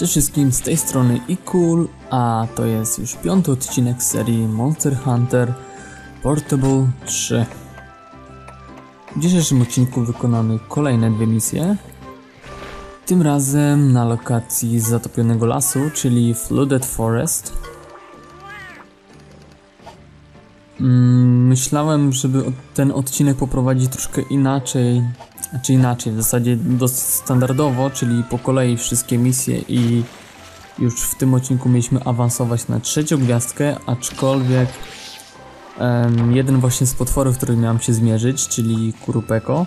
Cześć wszystkim, z tej strony iKool, a to jest już piąty odcinek serii Monster Hunter Portable 3. W dzisiejszym odcinku wykonamy kolejne dwie misje. Tym razem na lokacji zatopionego lasu, czyli Flooded Forest. Myślałem, żeby ten odcinek poprowadzić troszkę inaczej, znaczy inaczej, w zasadzie dosyć standardowo, czyli po kolei wszystkie misje i już w tym odcinku mieliśmy awansować na trzecią gwiazdkę, aczkolwiek em, jeden właśnie z potworów, który miałem się zmierzyć, czyli Kurupeko,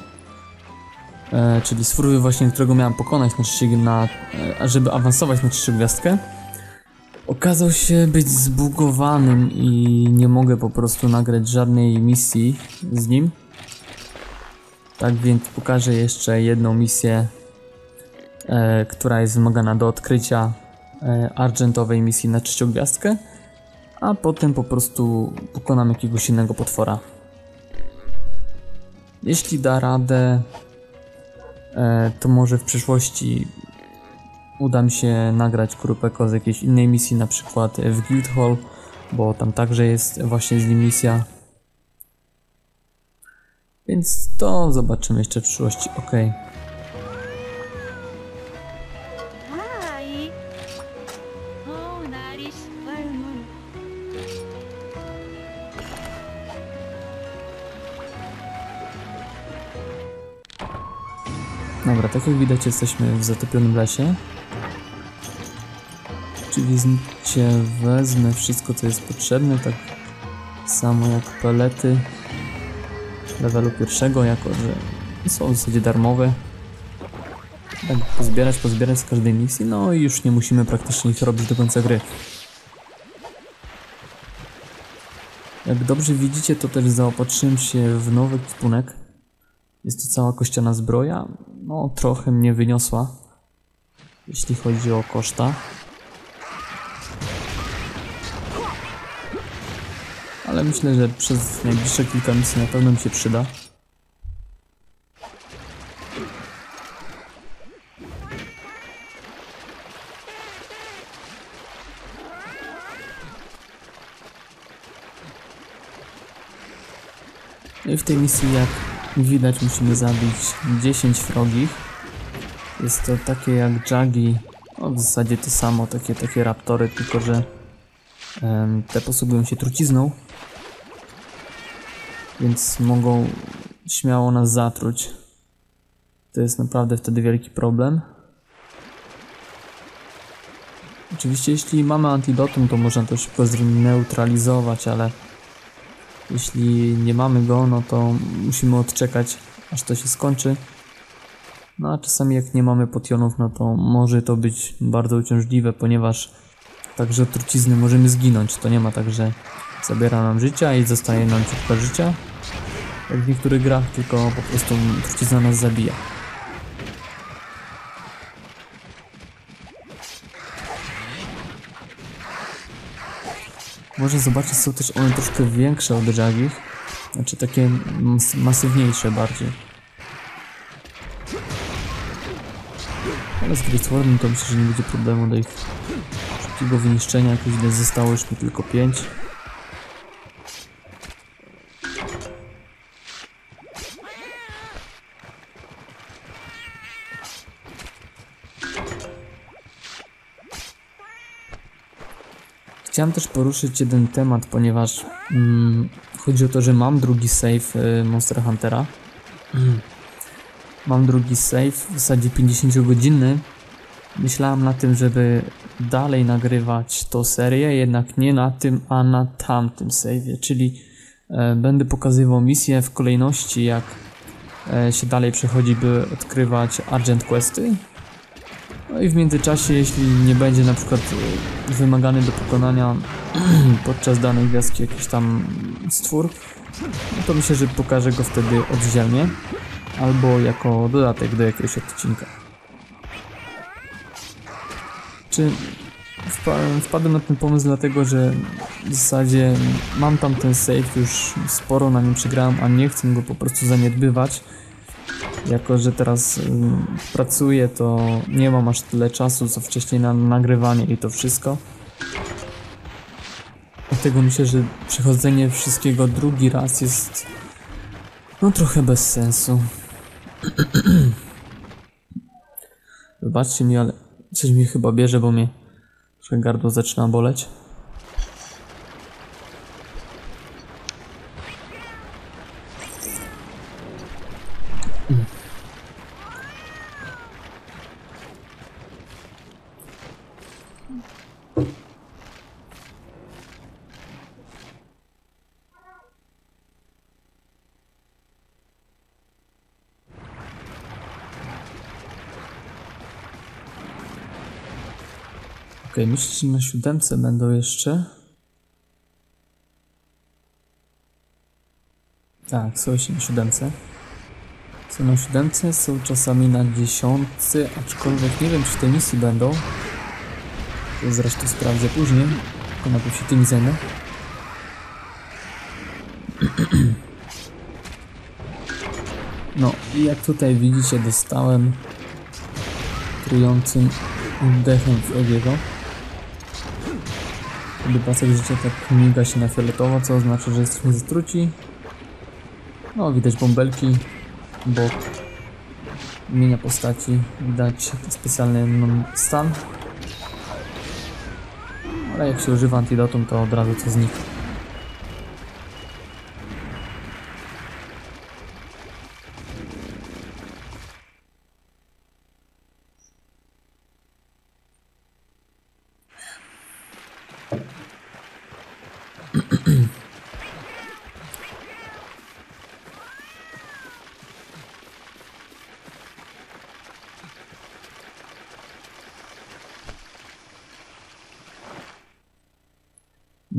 e, czyli stwór właśnie, którego miałem pokonać na na, e, żeby awansować na trzecią gwiazdkę, okazał się być zbugowanym i nie mogę po prostu nagrać żadnej misji z nim. Tak więc pokażę jeszcze jedną misję, e, która jest wymagana do odkrycia e, argentowej misji na trzecią gwiazdkę, a potem po prostu pokonam jakiegoś innego potwora. Jeśli da radę, e, to może w przyszłości uda mi się nagrać Kurupeko z jakiejś innej misji, na przykład w Guildhall, bo tam także jest właśnie z nim misja. Więc to zobaczymy jeszcze w przyszłości, ok. Dobra, tak jak widać jesteśmy w zatopionym lesie. Oczywiście wezmę wszystko co jest potrzebne, tak samo jak pelety levelu pierwszego, jako że są w zasadzie darmowe. Tak pozbierać, pozbierać z każdej misji, no i już nie musimy praktycznie ich robić do końca gry. Jak dobrze widzicie, to też zaopatrzyłem się w nowy kipunek. Jest to cała kościana zbroja. No, trochę mnie wyniosła, jeśli chodzi o koszta. Ale myślę, że przez najbliższe kilka misji na pewno mi się przyda. No i w tej misji, jak widać, musimy zabić 10 wrogich. Jest to takie jak Jagi, no w zasadzie to samo, takie, takie raptory, tylko że em, te posługują się trucizną. Więc mogą śmiało nas zatruć. To jest naprawdę wtedy wielki problem. Oczywiście jeśli mamy antidotum, to można to szybko zneutralizować, ale jeśli nie mamy go, no to musimy odczekać, aż to się skończy. No a czasami jak nie mamy potionów, no to może to być bardzo uciążliwe, ponieważ także trucizny możemy zginąć. To nie ma tak, że zabiera nam życia i zostaje nam ciutka życia. Jak w niektórych grach, tylko po prostu trucizna nas zabija. Może zobaczyć, są też one troszkę większe od Jagich. Znaczy takie mas masywniejsze bardziej. Ale z Greatswordem to myślę, że nie będzie problemu do ich szybkiego wyniszczenia. Jakoś ile zostało już mi tylko 5. Chciałem też poruszyć jeden temat, ponieważ mm, chodzi o to, że mam drugi save y, Monster Huntera. Mam drugi save, w zasadzie 50-godzinny. Myślałem na tym, żeby dalej nagrywać tą serię, jednak nie na tym, a na tamtym save'ie, czyli e, będę pokazywał misję w kolejności, jak e, się dalej przechodzi, by odkrywać Argent Questy. No i w międzyczasie, jeśli nie będzie na przykład e, wymagany do pokonania podczas danej gwiazdki jakiś tam stwór, no to myślę, że pokażę go wtedy oddzielnie albo jako dodatek do jakiegoś odcinka. Czy wpa- wpadłem na ten pomysł dlatego, że w zasadzie mam tam ten save, już sporo na nim przegrałem, a nie chcę go po prostu zaniedbywać. Jako, że teraz ym, pracuję, to nie mam aż tyle czasu, co wcześniej na nagrywanie i to wszystko. Dlatego myślę, że przechodzenie wszystkiego drugi raz jest no trochę bez sensu. Wybaczcie mi, ale coś mi chyba bierze, bo mnie trochę gardło zaczyna boleć. Okej, myślę, że na siódemce będą jeszcze. Tak, są jeszcze na siódemce. Są na siódemce, są czasami na dziesiątce, aczkolwiek nie wiem, czy te misje będą. To zresztą sprawdzę później, tylko najpierw się tym zajmę. No i jak tutaj widzicie, dostałem trującym oddechem w Egiego. Gdy pasek życia tak miga się na fioletowo, co oznacza, że jesteśmy zatruci. No, widać bąbelki, bok imienia postaci, widać specjalny stan. Ale jak się używa antidotum, to od razu to znika.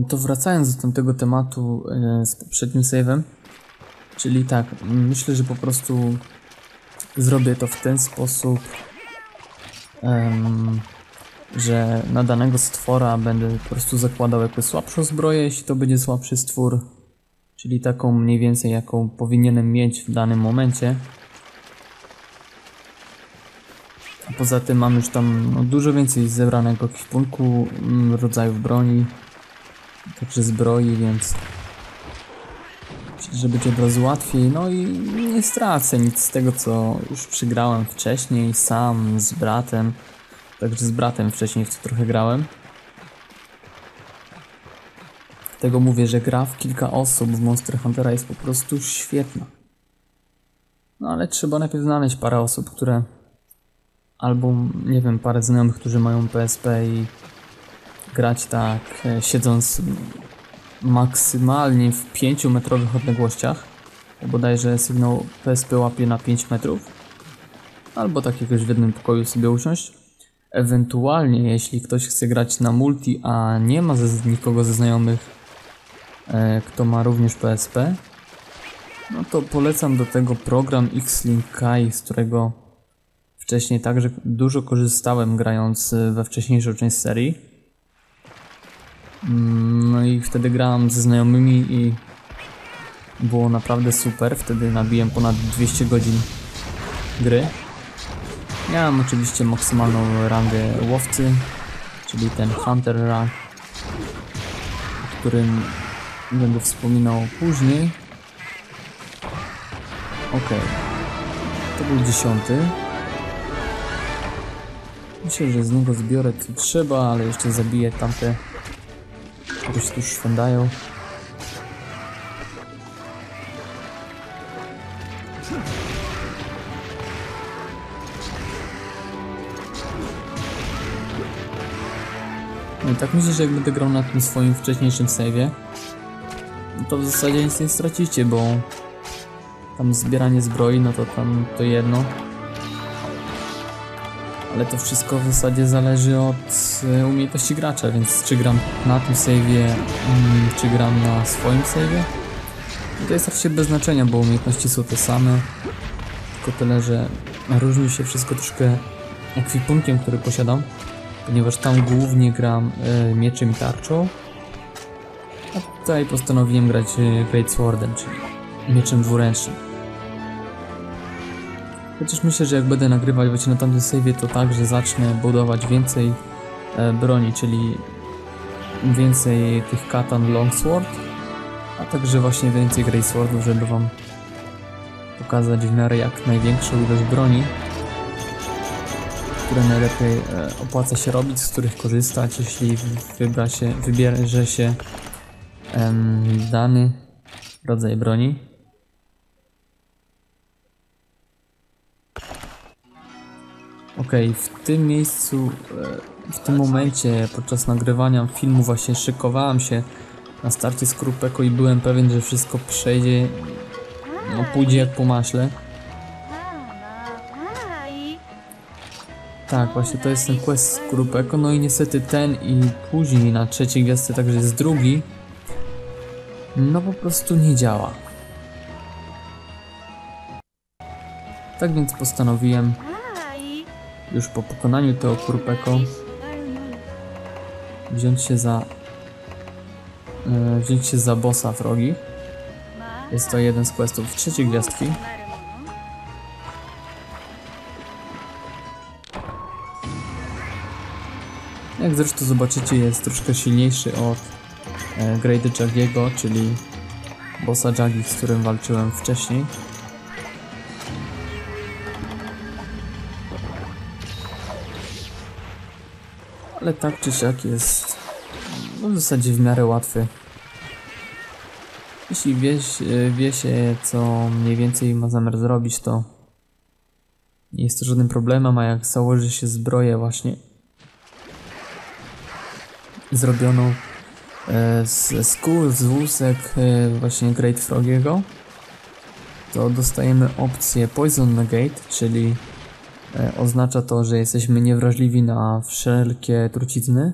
To wracając do tamtego tematu e, z poprzednim save'em, czyli tak, myślę, że po prostu zrobię to w ten sposób, em, że na danego stwora będę po prostu zakładał jakby słabszą zbroję, jeśli to będzie słabszy stwór, czyli taką mniej więcej jaką powinienem mieć w danym momencie. A poza tym mam już tam no, dużo więcej zebranego kwipunku, mm, rodzajów broni, także zbroi, więc myślę, że będzie od razu łatwiej. No i nie stracę nic z tego, co już przygrałem wcześniej, sam, z bratem. Także z bratem wcześniej w to trochę grałem. Dlatego mówię, że gra w kilka osób w Monster Huntera jest po prostu świetna. No ale trzeba najpierw znaleźć parę osób, które albo, nie wiem, parę znajomych, którzy mają PSP i grać tak, e, siedząc maksymalnie w 5-metrowych odległościach. Bo Bodajże sygnał PSP łapie na 5 metrów. Albo tak jakoś w jednym pokoju sobie usiąść. Ewentualnie, jeśli ktoś chce grać na multi, a nie ma ze, nikogo ze znajomych, e, kto ma również PSP, no to polecam do tego program X-Link Kai, z którego wcześniej także dużo korzystałem grając e, we wcześniejszą część serii. Mm, No i wtedy grałem ze znajomymi i było naprawdę super. Wtedy nabiłem ponad 200 godzin gry. Miałem oczywiście maksymalną rangę łowcy, czyli ten Hunter Rank, o którym będę wspominał później. Ok, to był dziesiąty. Myślę, że z niego zbiorę co trzeba, ale jeszcze zabiję tamte, które się tu szwędają. No tak myślę, że jak będę grał na tym swoim wcześniejszym save'ie, to w zasadzie nic nie stracicie, bo tam zbieranie zbroi, no to tam to jedno. Ale to wszystko w zasadzie zależy od e, umiejętności gracza, więc czy gram na tym save'ie, mm, czy gram na swoim save'ie. No to jest raczej bez znaczenia, bo umiejętności są te same. Tylko tyle, że różni się wszystko troszkę ekwipunkiem, który posiadam ponieważ tam głównie gram e, mieczem i tarczą. A tutaj postanowiłem grać e, Great Swordem, czyli mieczem dwuręcznym. Chociaż myślę, że jak będę nagrywać właśnie na tamtym save'ie, to także zacznę budować więcej e, broni, czyli więcej tych katan longsword, a także właśnie więcej greatswordów, żeby wam pokazać w miarę jak największą ilość broni, które najlepiej e, opłaca się robić, z których korzystać, jeśli wybra się, wybierze się em, dany rodzaj broni. Okej, okay, w tym miejscu, e, w tym momencie podczas nagrywania filmu właśnie szykowałem się na starcie z Krupeko i byłem pewien, że wszystko przejdzie, no pójdzie jak po maśle. Tak, właśnie to jest ten quest z Krupeko, no i niestety ten i później na trzeciej gwiazdce, także jest drugi, no po prostu nie działa. Tak więc postanowiłem już po pokonaniu tego Kurpeko wziąć się za e, wziąć się za bossa wrogi. Jest to jeden z questów trzeciej gwiazdki. Jak zresztą zobaczycie jest troszkę silniejszy od e, Grady Jagiego, czyli bossa Jagi, z którym walczyłem wcześniej. Ale tak czy siak jest no, w zasadzie w miarę łatwy. Jeśli wie, się- co mniej więcej ma zamiar zrobić, to nie jest to żadnym problemem, a jak założy się zbroję właśnie zrobioną e, z skór, z włósek e, właśnie Great Frogiego, to dostajemy opcję Poison Negate, czyli oznacza to, że jesteśmy niewrażliwi na wszelkie trucizny.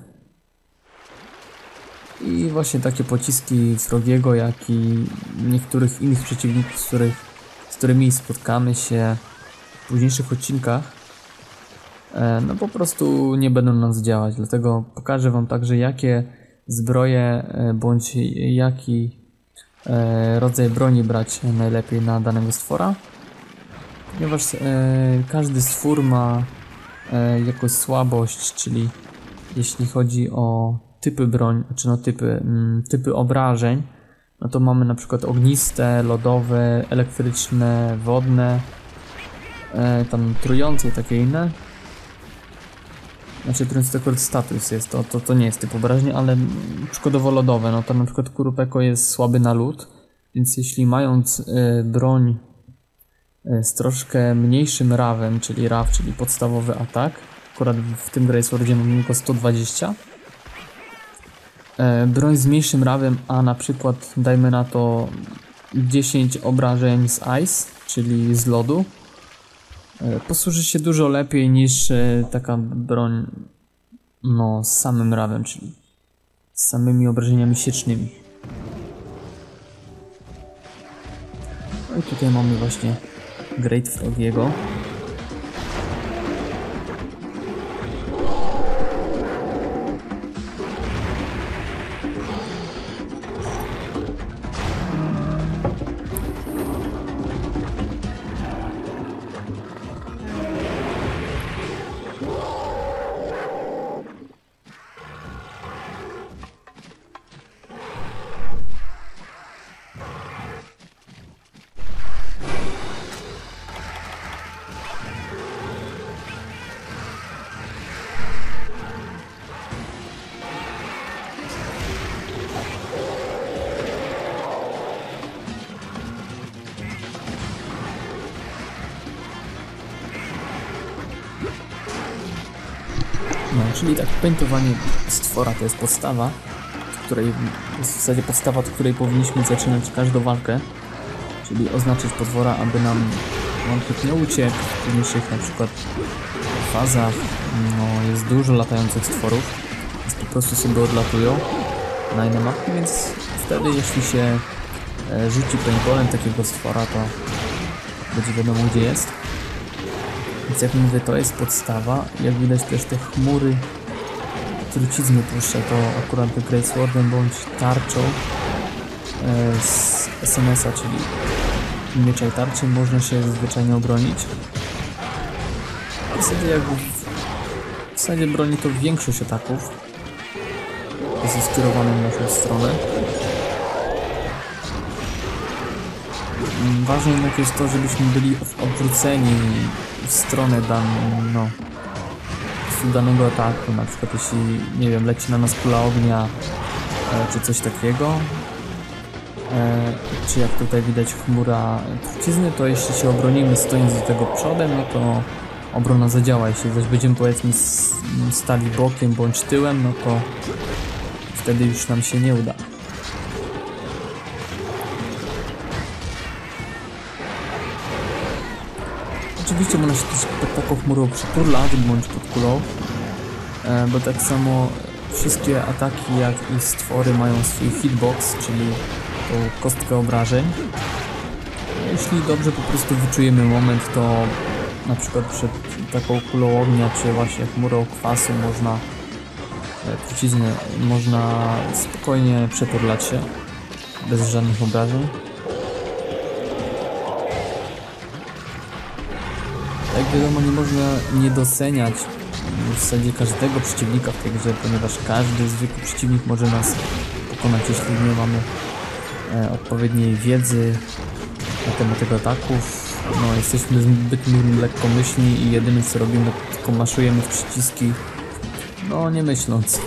I właśnie takie pociski Frogiego, jak i niektórych innych przeciwników, z, których, z którymi spotkamy się w późniejszych odcinkach, e, no po prostu nie będą na nas działać. Dlatego pokażę Wam także, jakie zbroje e, bądź jaki e, rodzaj broni brać najlepiej na danego stwora. Ponieważ e, każdy stwór ma e, jakąś słabość, czyli jeśli chodzi o typy broń, czy no typy, mm, typy obrażeń, no to mamy na przykład ogniste, lodowe, elektryczne, wodne, e, tam trujące i takie inne. Znaczy trujący to akurat status jest, to, to, to nie jest typ obrażeń, ale przykładowo lodowe, no to na przykład Kurupeko jest słaby na lód, więc jeśli mając e, broń z troszkę mniejszym rawem, czyli raw, czyli podstawowy atak, akurat w tym Greatswordzie mamy tylko 120, e, broń z mniejszym rawem, a na przykład dajmy na to 10 obrażeń z ice, czyli z lodu, e, posłuży się dużo lepiej niż e, taka broń no, z samym rawem, czyli z samymi obrażeniami siecznymi. No i tutaj mamy właśnie Great Frogiego. Czyli tak, paintowanie stwora to jest podstawa, od której, jest w zasadzie podstawa, od której powinniśmy zaczynać każdą walkę, czyli oznaczyć potwora, aby nam wątek nie uciekł, w późniejszych na przykład fazach no, jest dużo latających stworów, więc po prostu sobie odlatują na inne mapki, więc wtedy jeśli się e, rzuci paintballem takiego stwora, to będzie wiadomo gdzie jest. Więc jak mówię, to jest podstawa. Jak widać też te chmury trucizny puszcza, to akurat Great Swordem bądź tarczą e, z SMS-a, czyli miecza i tarczy można się zwyczajnie obronić. W zasadzie jakby w zasadzie broni to większość ataków. Jest skierowane w naszą stronę. Ważne jednak jest to, żebyśmy byli odwróceni stronę dan, no, danego ataku. Na przykład jeśli, nie wiem, leci na nas kula ognia e, czy coś takiego. E, czy jak tutaj widać chmura trucizny, to jeśli się obronimy stojąc do tego przodem, no to obrona zadziała. Jeśli zaś będziemy powiedzmy stali bokiem bądź tyłem, no to wtedy już nam się nie uda. Oczywiście można się też pod taką chmurą przyturlać bądź pod kulą, e, bo tak samo wszystkie ataki jak i stwory mają swój hitbox, czyli tą kostkę obrażeń. Jeśli dobrze po prostu wyczujemy moment, to na przykład przed taką kulą ognia, czy właśnie chmurą kwasu można e, trucizny, można spokojnie przeturlać się bez żadnych obrażeń. Jak wiadomo, nie można nie doceniać w zasadzie każdego przeciwnika w tej grze, ponieważ każdy zwykły przeciwnik może nas pokonać, jeśli nie mamy e, odpowiedniej wiedzy na temat tego ataków. No, jesteśmy zbyt lekkomyślni i jedyne co robimy, tylko maszujemy w przyciski, no nie myśląc.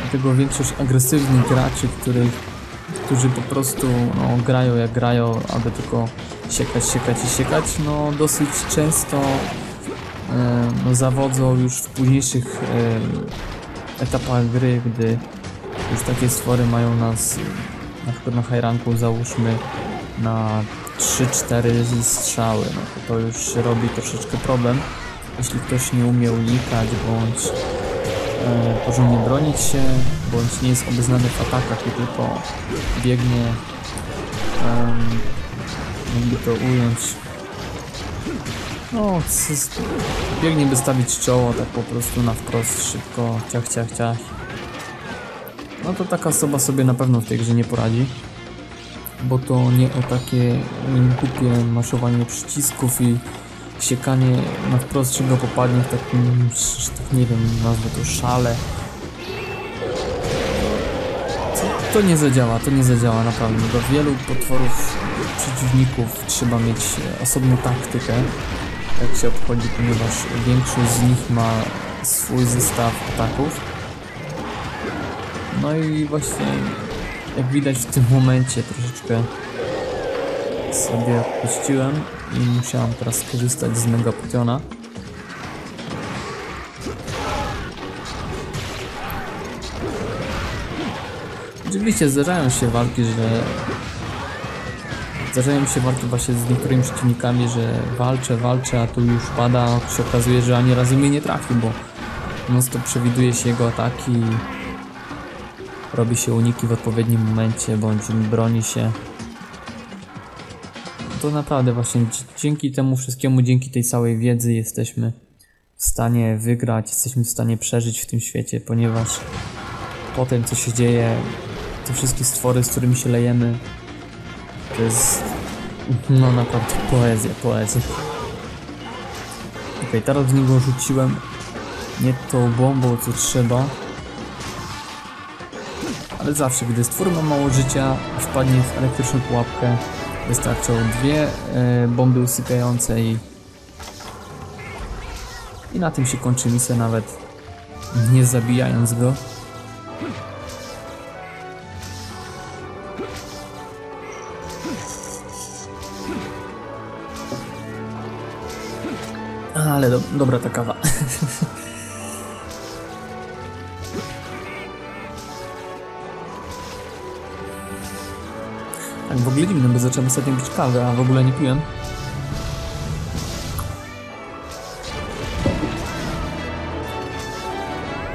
Dlatego większość agresywnych graczy, których, którzy po prostu no, grają jak grają, aby tylko siekać, siekać i siekać, no dosyć często e, no, zawodzą już w późniejszych e, etapach gry, gdy już takie stwory mają nas na przykład na high ranku załóżmy na 3-4 strzały, no to to już robi troszeczkę problem, jeśli ktoś nie umie unikać bądź porządnie bronić się, bądź nie jest obeznany w atakach i tylko biegnie em, jakby to ująć. No biegnie by stawić czoło tak po prostu na wprost szybko ciach ciach ciach. No to taka osoba sobie na pewno w tej grze nie poradzi bo to nie o takie głupie maszowanie przycisków i siekanie na wprost czego popadnie w takim, tak nie wiem, nazwę to szale. To, nie zadziała, to nie zadziała naprawdę. Do wielu potworów, przeciwników trzeba mieć osobną taktykę, jak się obchodzi, ponieważ większość z nich ma swój zestaw ataków. No i właśnie, jak widać w tym momencie troszeczkę sobie odpuściłem i musiałem teraz skorzystać z Mega Potiona. Oczywiście zdarzają się walki, że zdarzają się walki właśnie z niektórymi przeciwnikami, że walczę, walczę, a tu już pada, a się okazuje, że ani razu mnie nie trafi, bo stop przewiduje się jego ataki robi się uniki w odpowiednim momencie, bądź broni się to naprawdę właśnie dzięki temu wszystkiemu, dzięki tej całej wiedzy jesteśmy w stanie wygrać, jesteśmy w stanie przeżyć w tym świecie, ponieważ po tym co się dzieje, te wszystkie stwory, z którymi się lejemy, to jest no naprawdę poezja, poezja. Okej, teraz w niego rzuciłem nie tą bombą co trzeba, ale zawsze, gdy stwór ma mało życia, wpadnie w elektryczną pułapkę, Wystarczą dwie e, bomby usypiające i i na tym się kończy misja nawet nie zabijając go. Ale do, dobra ta kawa. Tak, w ogóle dziwne, bo zacząłem ostatnio pić kawę, a w ogóle nie piłem.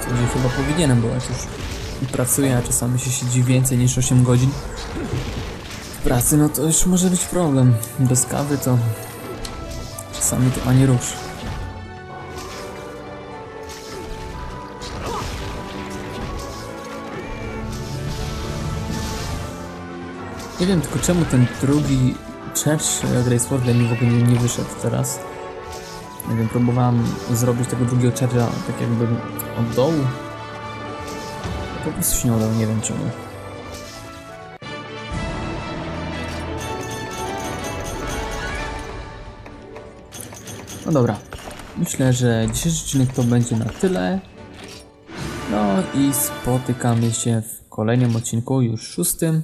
Co chyba powinienem, jak już pracuję, a czasami się siedzi więcej niż 8 godzin w pracy, no to już może być problem. Bez kawy to czasami to ani rusz. Nie wiem tylko czemu ten drugi Church Gracewardle mi w ogóle nie, nie wyszedł teraz. Nie wiem, próbowałem zrobić tego drugiego Churcha tak jakby od dołu. Po prostu się nie udało, nie wiem czemu. No dobra. Myślę, że dzisiejszy odcinek to będzie na tyle. No i spotykamy się w kolejnym odcinku, już szóstym.